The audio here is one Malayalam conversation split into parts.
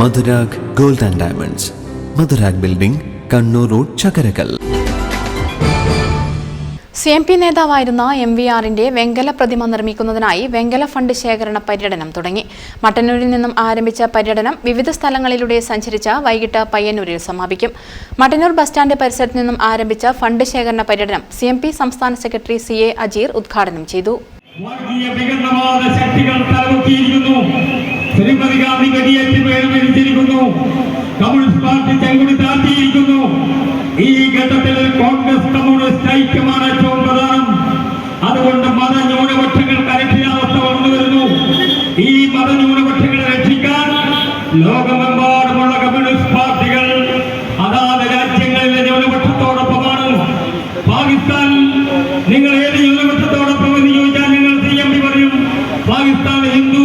Madhurag gold and diamonds. Madhurag building Kannur road Chakkarakkal. C M P നേതാവായിരുന്ന എം വി ആറിന്റെ വെങ്കല പ്രതിമ നിർമ്മിക്കുന്നതിനായി വെങ്കല ഫണ്ട് ശേഖരണ പര്യടനം തുടങ്ങി. മട്ടന്നൂരിൽ നിന്നും ആരംഭിച്ച പര്യടനം വിവിധ സ്ഥലങ്ങളിലൂടെ സഞ്ചരിച്ച വൈകിട്ട് പയ്യന്നൂരിൽ സമാപിക്കും. മട്ടന്നൂർ ബസ് സ്റ്റാൻഡ് പരിസരത്ത് നിന്നും ആരംഭിച്ച ഫണ്ട് ശേഖരണ പര്യടനം സി എം പി സംസ്ഥാന സെക്രട്ടറി സി എ അജീർ ഉദ്ഘാടനം ചെയ്തു. വർഗീയ വിഘടനവാദ ശക്തികൾ വേർതിരിച്ചിരിക്കുന്നു കമ്മ്യൂണിസ്റ്റ് പാർട്ടി ചെങ്കുടി താഴ്ത്തിയിരിക്കുന്നു ഈ ഘട്ടത്തിൽ കോൺഗ്രസ് കമ്മ്യൂണിസ്റ്റ് ഐക്യമാണ് ഏറ്റവും പ്രധാനം. അതുകൊണ്ട് മതന്യൂനപക്ഷങ്ങൾക്ക് അരക്ഷിതാവസ്ഥ വളർന്നു വരുന്നു. ഈ മതന്യൂനപക്ഷങ്ങളെ രക്ഷിക്കാൻ ലോകമെമ്പാടുമുള്ള കമ്മ്യൂണിസ്റ്റ് പാർട്ടികൾ അതാത് രാജ്യങ്ങളിലെ ന്യൂനപക്ഷത്തോടൊപ്പമാണ്. പാകിസ്ഥാൻ നിങ്ങൾ ഏത് ന്യൂനപക്ഷത്തോടൊപ്പം എന്ന് ചോദിച്ചാൽ നിങ്ങൾ സി എം പി പറയും. പാകിസ്ഥാൻ ഹിന്ദു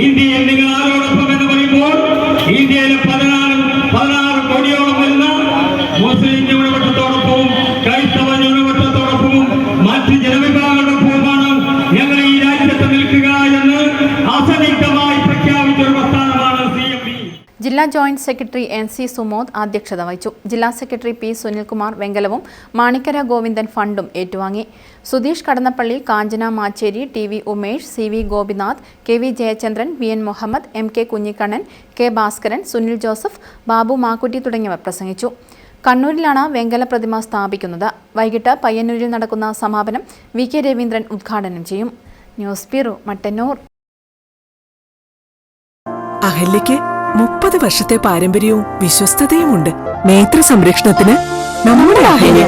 Indian ജില്ലാ joint secretary N C Sumod അധ്യക്ഷത വഹിച്ചു. ജില്ലാ സെക്രട്ടറി പി സുനിൽകുമാർ വെങ്കലവും മാണിക്കര ഗോവിന്ദൻ ഫണ്ടും ഏറ്റുവാങ്ങി. Sudheesh Kadannappally Kanchana Machery T V Umesh C V Gopinath K V Jayachandran V N Muhammad M K Kunhikannan K Bhaskaran Sunil Joseph Babu Makkutty തുടങ്ങിയവർ പ്രസംഗിച്ചു. കണ്ണൂരിലാണ് വെങ്കല പ്രതിമ സ്ഥാപിക്കുന്നത്. വൈകിട്ട് പയ്യന്നൂരിൽ നടക്കുന്ന സമാപനം വി കെ രവീന്ദ്രൻ ഉദ്ഘാടനം ചെയ്യും. News bureau Mattannur. അഹല്യയ്ക്ക് മുപ്പത് വർഷത്തെ പാരമ്പര്യവും വിശ്വസ്തതയുമുണ്ട്. നേത്ര സംരക്ഷണത്തിന് നമ്മുടെ അഹല്യ